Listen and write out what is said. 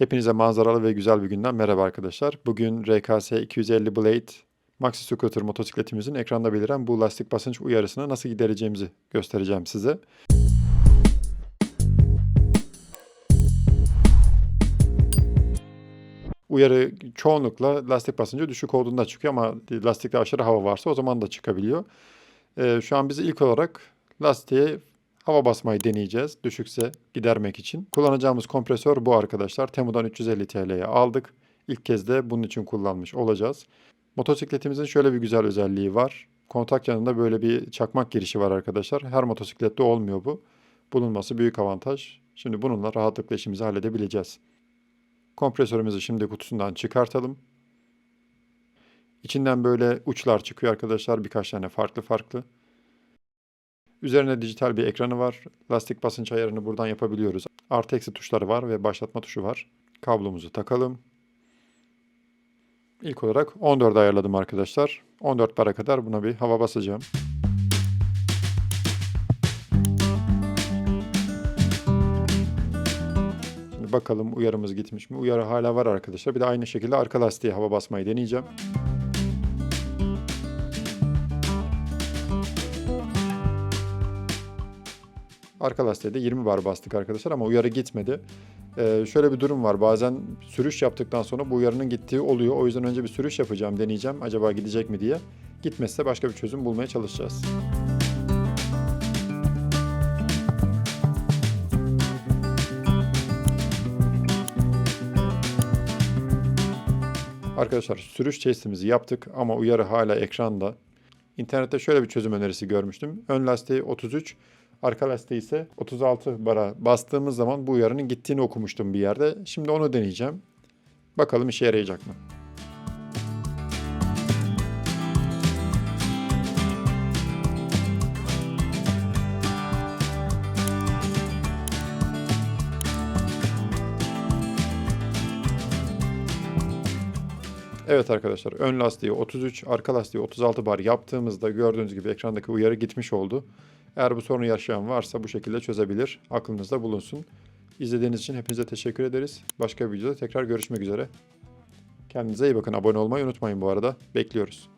Hepinize manzaralı ve güzel bir günden merhaba arkadaşlar. Bugün RKS 250 Blade Maxi Scooter motosikletimizin ekranda beliren bu lastik basınç uyarısını nasıl gidereceğimizi göstereceğim size. Uyarı çoğunlukla lastik basıncı düşük olduğunda çıkıyor ama lastikte aşırı hava varsa o zaman da çıkabiliyor. Ee, şu an biz ilk olarak lastiğe hava basmayı deneyeceğiz. Düşükse gidermek için. Kullanacağımız kompresör bu arkadaşlar. Temu'dan 350 TL'ye aldık. İlk kez de bunun için kullanmış olacağız. Motosikletimizin şöyle bir güzel özelliği var. Kontak yanında böyle bir çakmak girişi var arkadaşlar. Her motosiklette olmuyor bu. Bulunması büyük avantaj. Şimdi bununla rahatlıkla işimizi halledebileceğiz. Kompresörümüzü şimdi kutusundan çıkartalım. İçinden böyle uçlar çıkıyor arkadaşlar. Birkaç tane farklı farklı. Üzerine dijital bir ekranı var. Lastik basınç ayarını buradan yapabiliyoruz. Artı eksi tuşları var ve başlatma tuşu var. Kablomuzu takalım. İlk olarak 14 ayarladım arkadaşlar. 14 bara kadar buna bir hava basacağım. Şimdi bakalım uyarımız gitmiş mi? Uyarı hala var arkadaşlar. Bir de aynı şekilde arka lastiğe hava basmayı deneyeceğim. Arka lastiğe de 20 bar bastık arkadaşlar ama uyarı gitmedi. Ee, şöyle bir durum var. Bazen sürüş yaptıktan sonra bu uyarının gittiği oluyor. O yüzden önce bir sürüş yapacağım, deneyeceğim. Acaba gidecek mi diye. Gitmezse başka bir çözüm bulmaya çalışacağız. Arkadaşlar sürüş testimizi yaptık ama uyarı hala ekranda. İnternette şöyle bir çözüm önerisi görmüştüm. Ön lastiği 33, arka lastiği ise 36 bara bastığımız zaman bu uyarının gittiğini okumuştum bir yerde. Şimdi onu deneyeceğim. Bakalım işe yarayacak mı? Evet arkadaşlar ön lastiği 33, arka lastiği 36 bar yaptığımızda gördüğünüz gibi ekrandaki uyarı gitmiş oldu. Eğer bu sorunu yaşayan varsa bu şekilde çözebilir. Aklınızda bulunsun. İzlediğiniz için hepinize teşekkür ederiz. Başka bir videoda tekrar görüşmek üzere. Kendinize iyi bakın. Abone olmayı unutmayın bu arada. Bekliyoruz.